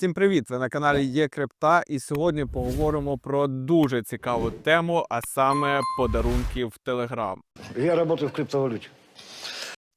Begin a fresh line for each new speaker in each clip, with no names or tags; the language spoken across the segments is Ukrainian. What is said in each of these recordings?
Всім привіт! Ви на каналі Є Крипта, і сьогодні поговоримо про дуже цікаву тему, а саме подарунки в Телеграм.
Я працюю в криптовалюте.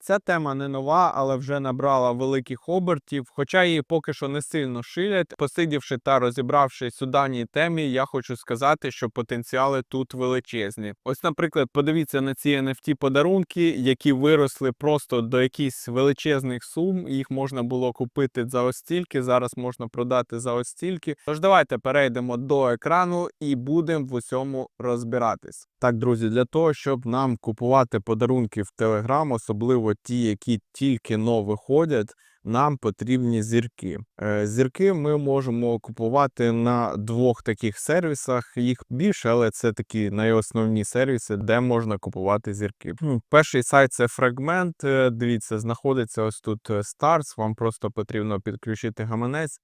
Ця тема не нова, але вже набрала великих обертів, хоча її поки що не сильно шилять. Посидівши та розібравшись у даній темі, я хочу сказати, що потенціали тут величезні. Ось, наприклад, подивіться на ці NFT подарунки, які виросли просто до якихось величезних сум. Їх можна було купити за ось стільки, зараз можна продати за ось стільки. Тож давайте перейдемо до екрану і будемо в усьому розбиратись. Так, друзі, для того, щоб нам купувати подарунки в Telegram, особливо ті, які тільки но виходять, нам потрібні зірки. Е, Зірки ми можемо купувати на двох таких сервісах. Їх більше, але це такі найосновні сервіси, де можна купувати зірки. Перший сайт це фрагмент. Дивіться, знаходиться ось тут е, Stars. Вам просто потрібно підключити гаманець.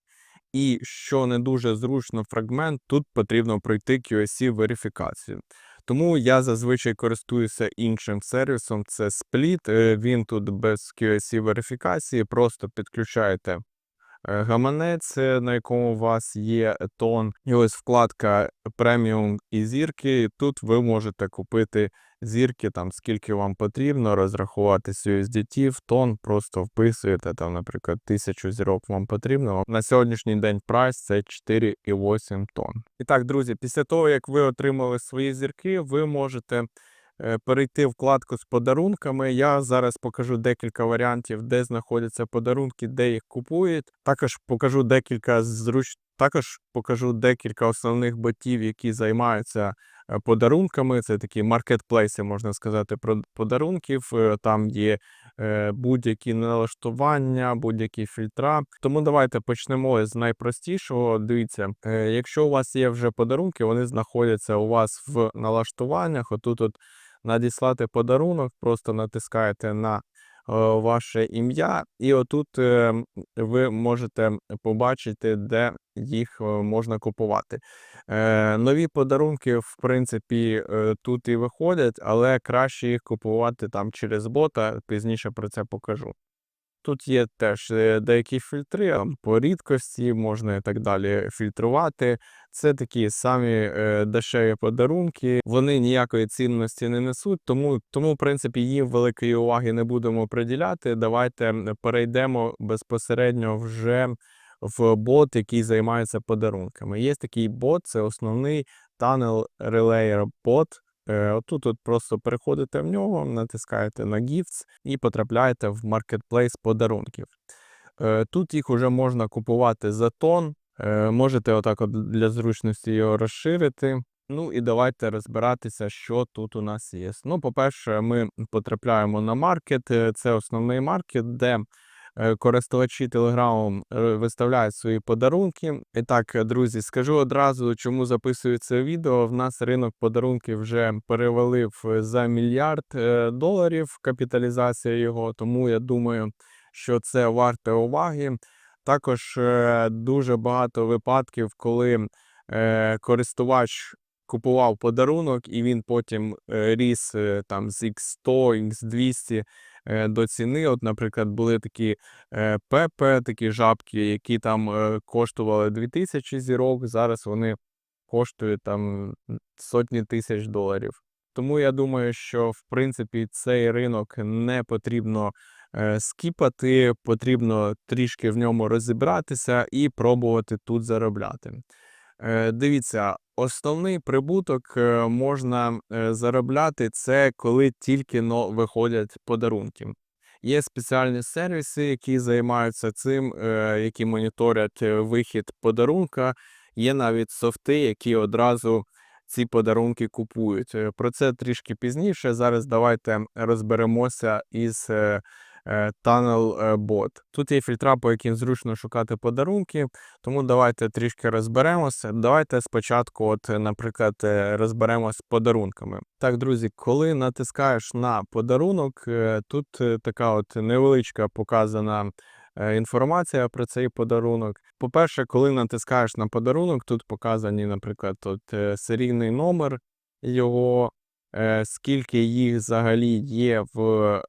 І що не дуже зручно фрагмент, тут потрібно пройти QSC верифікацію. Тому я зазвичай користуюся іншим сервісом. Це Split. Е, Він тут без QSC верифікації. Просто підключаєте е, гаманець, е, на якому у вас є тон. І ось вкладка преміум і зірки. Тут ви можете купити зірки, там скільки вам потрібно, розрахуватися USDT в тон, просто вписуєте там, наприклад, тисячу зірок вам потрібно. На сьогоднішній день прайс це 4,8 тонн. І так, друзі, після того як ви отримали свої зірки, ви можете. е, Перейти вкладку з подарунками. Я зараз покажу декілька варіантів, де знаходяться подарунки, де їх купують. Також покажу декілька зруч... Також покажу декілька основних ботів, які займаються подарунками. Це такі маркетплейси, можна сказати, про подарунків. Е, Там є е, будь-які налаштування, будь-які фільтра. Тому давайте почнемо з найпростішого. Дивіться, е, якщо у вас є вже подарунки, вони знаходяться у вас в налаштуваннях. Отут от надіслати подарунок, просто натискаєте на е, ваше ім'я, і отут е, ви можете побачити, де їх е, можна купувати. Е, Нові подарунки, в принципі, е, тут і виходять, але краще їх купувати там через бота. Пізніше про це покажу. Тут є теж е, деякі фільтри по рідкості, можна і так далі фільтрувати. Це такі самі е, дешеві подарунки. Вони ніякої цінності не несуть, тому, тому в принципі, їм великої уваги не будемо приділяти. Давайте перейдемо безпосередньо вже в бот, який займається подарунками. Є такий бот, це основний Tunnel Relayer бот. Е, Отут от просто переходите в нього, натискаєте на Gifts і потрапляєте в маркетплейс подарунків. Е, Тут їх вже можна купувати за тон. Е, Можете отак от для зручності його розширити. Ну і давайте розбиратися, що тут у нас є. Ну, по-перше, ми потрапляємо на маркет. Це основний маркет, де користувачі Телеграму виставляють свої подарунки. І так, е, друзі, скажу одразу, чому записую це відео. В нас ринок подарунків вже перевалив е, за мільярд е, доларів капіталізація його, тому я думаю, що це варте уваги. Також е, дуже багато випадків, коли е, користувач купував подарунок, і він потім е, ріс е, там з X100, X200 е, до ціни. От, наприклад, були такі е, Пепе, такі жабки, які там е, коштували 2000 зірок. Зараз вони коштують там сотні тисяч доларів. Тому я думаю, що в принципі цей ринок не потрібно е, скіпати, потрібно трішки в ньому розібратися і пробувати тут заробляти. Е, Дивіться, основний прибуток е, можна е, заробляти це коли тільки но виходять подарунки. Є спеціальні сервіси, які займаються цим, е, які моніторять вихід подарунка. Є навіть софти, які одразу ці подарунки купують. Про це трішки пізніше. Зараз давайте розберемося із Tunnel е, Bot. Тут є фільтра, по яким зручно шукати подарунки, тому давайте трішки розберемося. Давайте спочатку, от, е, наприклад, е, розберемось з подарунками. Так, друзі, коли натискаєш на подарунок, е, тут е, така от невеличка показана е, інформація про цей подарунок. По-перше, коли натискаєш на подарунок, тут показані, наприклад, от, е, серійний номер його, е, скільки їх взагалі є в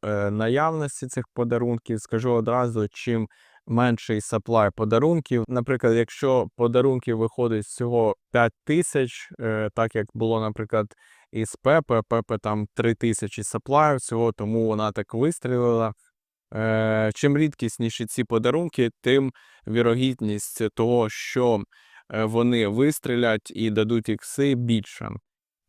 е, наявності цих подарунків. Скажу одразу, чим менший саплай подарунків. Наприклад, якщо подарунків виходить всього 5 тисяч, е, так як було, наприклад, із Пепе, Пепе там 3 тисячі саплаїв всього, тому вона так вистрілила. Е, чим рідкісніші ці подарунки, тим вірогідність того, що е, вони вистрілять і дадуть ікси більша.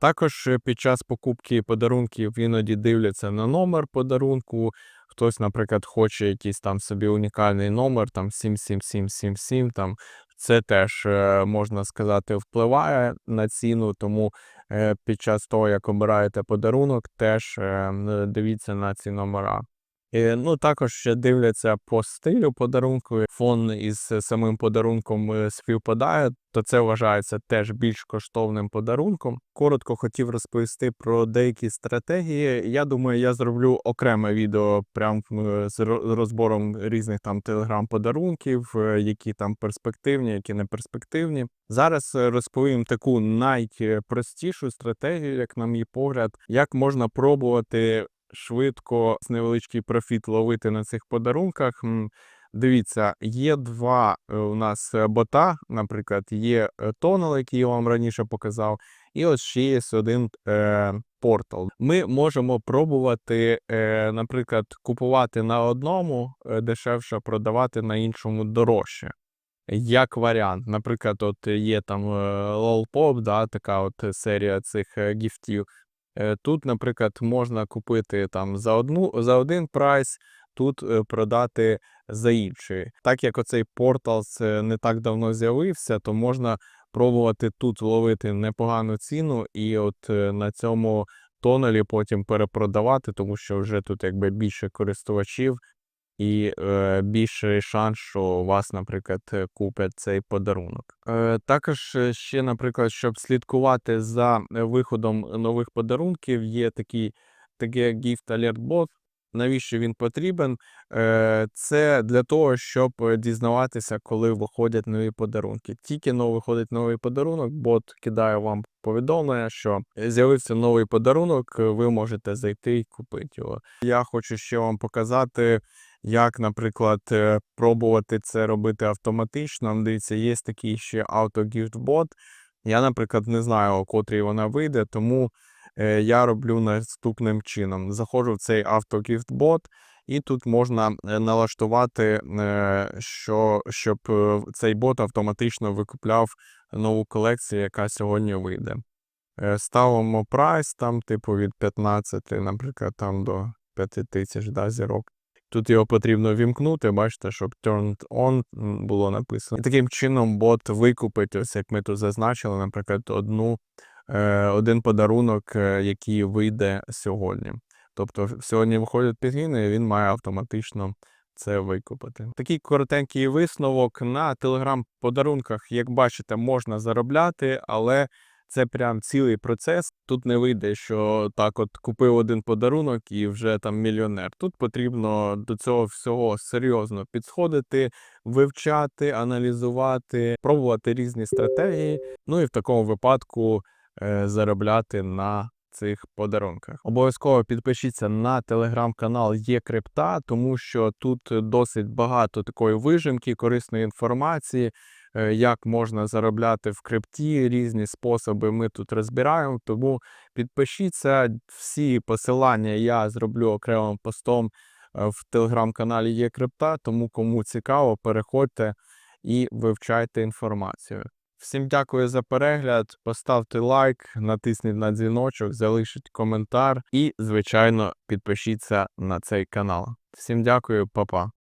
Також е, під час покупки подарунків іноді дивляться на номер подарунку. Хтось, наприклад, хоче якийсь там собі унікальний номер, там 77777, там це теж е, можна сказати впливає на ціну, тому е, під час того, як обираєте подарунок, теж е, дивіться на ці номера. Е, Ну, також ще дивляться по стилю подарунку. Фон із самим подарунком е, співпадає, то це вважається теж більш коштовним подарунком. Коротко хотів розповісти про деякі стратегії. Я думаю, я зроблю окреме відео прям е, з розбором різних там телеграм-подарунків, які там перспективні, які не перспективні. Зараз розповім таку найпростішу стратегію, як на мій погляд, як можна пробувати швидко невеличкий профіт ловити на цих подарунках. Дивіться, є два е, у нас е, бота, наприклад, є е, тонал, який я вам раніше показав, і ось ще є один е, портал. Ми можемо пробувати, е, наприклад, купувати на одному дешевше, продавати на іншому дорожче. Як варіант, наприклад, от є там Lolpop, да, така от серія цих гіфтів. Е, Тут, наприклад, можна купити там за одну за один прайс, тут е, продати за інший. Так як оцей портал не так давно з'явився, то можна пробувати тут ловити непогану ціну, і от е, на цьому тонелі потім перепродавати, тому що вже тут якби більше користувачів. І е, більший шанс, що вас, наприклад, е, куплять цей подарунок. Е, також е, ще, наприклад, щоб слідкувати за е, виходом нових подарунків, є такий, як Gift Alert Bot. Навіщо він потрібен? Це для того, щоб дізнаватися, коли виходять нові подарунки. Тільки но виходить новий подарунок, бот кидає вам повідомлення, що з'явився новий подарунок, ви можете зайти і купити його. Я хочу ще вам показати як, наприклад, е, пробувати це робити автоматично. Дивіться, є такий ще AutoGiftBot. Я, наприклад, не знаю, о котрій вона вийде, тому е, я роблю наступним чином. Заходжу в цей AutoGiftBot, і тут можна е, налаштувати, що, щоб цей бот автоматично викупляв нову колекцію, яка сьогодні вийде. Ставимо прайс там, типу, від 15, наприклад, там до 5000 да, зірок. Тут його потрібно вімкнути, бачите, щоб turned on було написано. І таким чином бот викупить, ось як ми тут зазначили, наприклад, одну, е, один подарунок, е, який вийде сьогодні. Тобто сьогодні виходять підгіни, і він має автоматично це викупити. Такий коротенький висновок на телеграм-подарунках, як бачите, можна заробляти, але це прям цілий процес. Тут не вийде, що так, от купив один подарунок і вже там мільйонер. Тут потрібно до цього всього серйозно підходити, вивчати, аналізувати, пробувати різні стратегії. Ну і в такому випадку е, заробляти на цих подарунках. Обов'язково підпишіться на телеграм-канал Є Крипта, тому що тут досить багато такої вижимки, корисної інформації як можна заробляти в крипті, різні способи ми тут розбираємо. Тому підпишіться. Всі посилання я зроблю окремим постом е, в телеграм-каналі Є Крипта. Тому кому цікаво, переходьте і вивчайте інформацію. Всім дякую за перегляд. Поставте лайк, натисніть на дзвіночок, залишіть коментар і, звичайно, підпишіться на цей канал. Всім дякую, па-па.